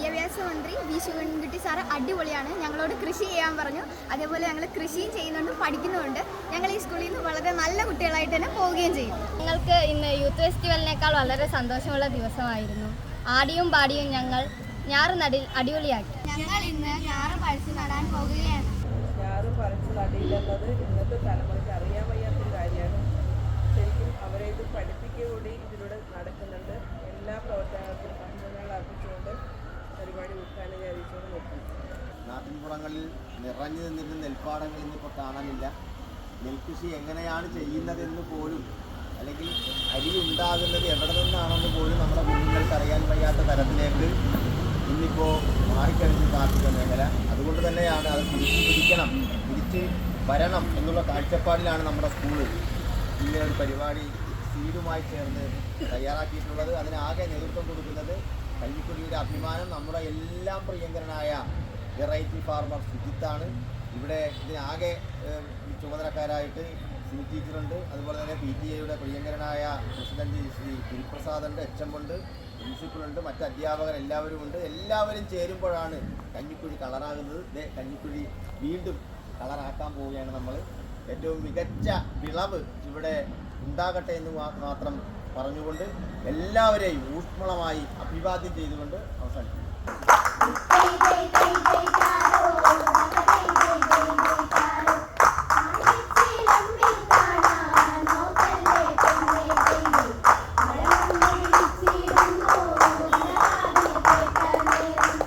വിദ്യാഭ്യാസ മന്ത്രി V. Sivankutty sir അടിപൊളിയാണ്. ഞങ്ങളോട് കൃഷി ചെയ്യാൻ പറഞ്ഞു. അതേപോലെ ഞങ്ങൾ കൃഷിയും ചെയ്യുന്നുണ്ട് പഠിക്കുന്നുമുണ്ട്. ഞങ്ങൾ ഈ സ്കൂളിൽ നിന്ന് വളരെ നല്ല കുട്ടികളായിട്ട് തന്നെ പോവുകയും ചെയ്യും. ഞങ്ങൾക്ക് ഇന്ന് യൂത്ത് ഫെസ്റ്റിവലിനേക്കാൾ വളരെ സന്തോഷമുള്ള ദിവസമായിരുന്നു. ആടിയും പാടിയും ഞങ്ങൾ ഞാറ് നടി അടിപൊളിയാക്കി. ഞങ്ങൾ ഇന്ന് ഞാറ് പഴിച്ച് നടാൻ പോകുകയാണ് ഞാറ് പറിച്ച് നടിയില്ലെന്നത് ഇന്നത്തെ തലമുറയ്ക്ക് അറിയാൻ വയ്യാത്തൊരു കാര്യമാണ്. ഉദ്ഘാടനം വിചാരിച്ചുകൊണ്ട് നാട്ടിൻപുറങ്ങളിൽ നിറഞ്ഞു നിന്നിരുന്ന നെൽപ്പാടങ്ങൾ ഇന്നിപ്പോൾ കാണാനില്ല. നെൽകൃഷി എങ്ങനെയാണ് ചെയ്യുന്നതെന്ന് പോലും അല്ലെങ്കിൽ അരി ഉണ്ടാകുന്നത് എവിടെ നിന്നാണെന്ന് പോലും നമ്മുടെ കുഞ്ഞുങ്ങൾക്ക് അറിയാൻ വയ്യാത്ത തരത്തിലേക്ക് ഇന്നിപ്പോൾ മാറിക്കഴിഞ്ഞു കാർഷിക മേഖല. അതുകൊണ്ട് തന്നെയാണ് അത് തിരിച്ചു പിടിക്കണം തിരിച്ച് വരണം എന്നുള്ള കാഴ്ചപ്പാടിലാണ് നമ്മുടെ സ്കൂൾ. ഇങ്ങനെ ഒരു പരിപാടി സീഡുമായി ചേർന്ന് തയ്യാറാക്കിയിട്ടുള്ളത്. അതിനാകെ നേതൃത്വം കൊടുക്കുന്നത് കഞ്ഞിക്കുടിയുടെ അഭിമാനം നമ്മുടെ എല്ലാം പ്രിയങ്കരനായ വെറൈറ്റി ഫാർമർ സുജിത്താണ്. ഇവിടെ ഇതിനാകെ ചുമതലക്കാരായിട്ട് സിനി ടീച്ചറുണ്ട്. അതുപോലെ തന്നെ പി ടി എയുടെ പ്രിയങ്കരനായ പ്രസിഡന്റ് ശ്രീ ഗുരുപ്രസാദുണ്ട് എച്ച് എം ഉണ്ട് പ്രിൻസിപ്പളുണ്ട് മറ്റ് അധ്യാപകർ എല്ലാവരും ഉണ്ട്. എല്ലാവരും ചേരുമ്പോഴാണ് കഞ്ഞിക്കുഴി കളറാകുന്നത്. കഞ്ഞിക്കുഴി വീണ്ടും കളറാക്കാൻ പോവുകയാണ് നമ്മൾ ഏറ്റവും മികച്ച വിളവ് ഇവിടെ ഉണ്ടാകട്ടെ എന്ന് മാത്രം പറഞ്ഞുകൊണ്ട് എല്ലാവരെയും ഊഷ്മളമായി അഭിവാദ്യം ചെയ്തുകൊണ്ട് അവസാനിക്കുന്നു.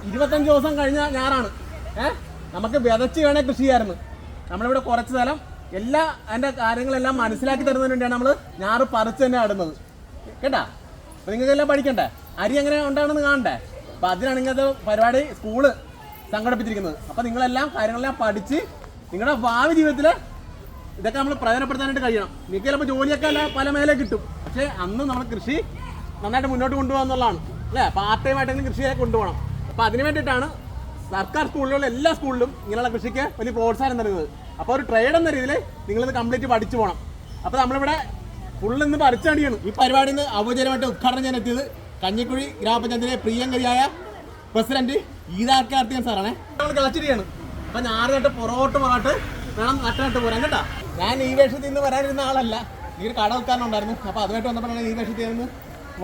ഇരുപത്തഞ്ച് ദിവസം കഴിഞ്ഞ ഞാറാണ് ഏഹ് നമുക്ക് വിതച്ച് വേണേ കൃഷി ചെയ്യാമായിരുന്നു. നമ്മളിവിടെ കുറച്ച് സ്ഥലം എല്ലാ അതിന്റെ കാര്യങ്ങളെല്ലാം മനസ്സിലാക്കി തരുന്നതിന് വേണ്ടിയാണ് നമ്മൾ ഞാറ് പറിച്ച് തന്നെ നടുന്നത് കേട്ടാ? അപ്പൊ നിങ്ങൾക്കെല്ലാം പഠിക്കണ്ടേ? അരി എങ്ങനെ ഉണ്ടാണെന്ന് കാണണ്ടേ? അപ്പൊ അതിനാണ് ഇങ്ങനത്തെ പരിപാടി സ്കൂൾ സംഘടിപ്പിച്ചിരിക്കുന്നത്. അപ്പൊ നിങ്ങളെല്ലാം കാര്യങ്ങളെല്ലാം പഠിച്ച് നിങ്ങളുടെ ഭാവി ജീവിതത്തിൽ ഇതൊക്കെ നമ്മൾ പ്രയോജനപ്പെടുത്താനായിട്ട് കഴിയണം. നിങ്ങൾക്ക് ചിലപ്പോൾ ജോലിയൊക്കെ അല്ല പല മേലെ കിട്ടും. പക്ഷേ അന്ന് നമ്മൾ കൃഷി നന്നായിട്ട് മുന്നോട്ട് കൊണ്ടുപോകാന്നുള്ളതാണ് അല്ലേ? പാർട്ട് ടൈം ആയിട്ടെങ്കിലും കൃഷിയെ കൊണ്ടുപോകണം. അപ്പോൾ അതിന് വേണ്ടിയിട്ടാണ് സർക്കാർ സ്കൂളിലുള്ള എല്ലാ സ്കൂളിലും ഇങ്ങനെയുള്ള കൃഷിക്ക് വലിയ പ്രോത്സാഹനം നൽകുന്നത്. അപ്പോൾ ഒരു ട്രേഡ് എന്ന രീതിയിൽ നിങ്ങളിത് കംപ്ലീറ്റ് പഠിച്ചു പോകണം അപ്പോൾ നമ്മളിവിടെ ഫുള്ള് ഇന്ന് പറിച്ചടിയാണ് ഈ പരിപാടി ഇന്ന് ഔപചാരികമായിട്ട് ഉദ്ഘാടനം ചെയ്യാൻ എത്തിയത് കഞ്ഞിക്കുഴി ഗ്രാമപഞ്ചായത്തിലെ പ്രിയങ്കരിയായ പ്രസിഡന്റ് ഈദാർക്കാർത്തിയൻ സാറാണ് നമ്മൾ കളിച്ചിരിക്കുകയാണ്. അപ്പൊ ഞാറ് നട്ട് പുറകോട്ട് പുറകോട്ട് വേണം നട്ട് നട്ട് പോരാൻ കേട്ടാ. ഞാൻ ഈ വേഷത്തിൽ നിന്ന് വരാനിരുന്ന ആളല്ല. ഈ ഒരു കട ഉദ്ഘാടനം ഉണ്ടായിരുന്നു. അപ്പൊ അതുമായിട്ട് വന്നപ്പോഴാണ് ഈ വേഷത്തിൽ നിന്ന്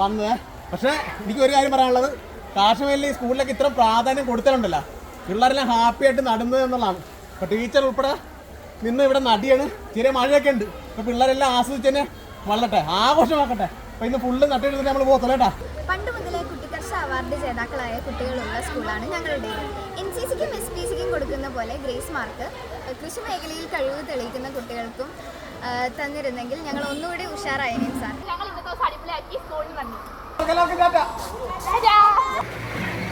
വന്നത്. പക്ഷേ എനിക്ക് ഒരു കാര്യം പറയാനുള്ളത്. കാശ്മീരിൽ ഈ സ്കൂളിലേക്ക് ഇത്ര പ്രാധാന്യം കൊടുത്തിട്ടുണ്ടല്ലോ. പിള്ളേരെല്ലാം ഹാപ്പിയായിട്ട് നടുന്നത് എന്നുള്ളതാണ്. അപ്പോൾ ടീച്ചർ ഉൾപ്പെടെ നിന്ന് ഇവിടെ നടിയാണ്. ചെറിയ മഴയൊക്കെ ഉണ്ട്. അപ്പൊ പിള്ളേരെല്ലാം ആസ്വദിച്ച് തന്നെ വളരട്ടെ. ആഘോഷമാക്കട്ടെ. അപ്പൊ ഇന്ന് ഫുള്ള് നട്ടിട്ട് നമ്മൾ പോകത്തല്ലേ പണ്ട് മുതലേ കുട്ടിക്കർഷ അവാർഡ് ജേതാക്കളായ കുട്ടികളുള്ള സ്കൂളാണ് ഞങ്ങളുടെ എൻ സി സിക്കും എസ് പി സിക്കും കൊടുക്കുന്ന പോലെ ഗ്രേസ് മാർക്ക് കൃഷി മേഖലയിൽ കഴിവ് തെളിയിക്കുന്ന കുട്ടികൾക്കും തന്നിരുന്നെങ്കിൽ ഞങ്ങൾ ഒന്നുകൂടി ഉഷാറായേനെ സാർ. ഞങ്ങൾ ഇന്നത്തെ ദിവസം അടിപൊളിയാക്കി സ്കൂളിൽ വന്നു.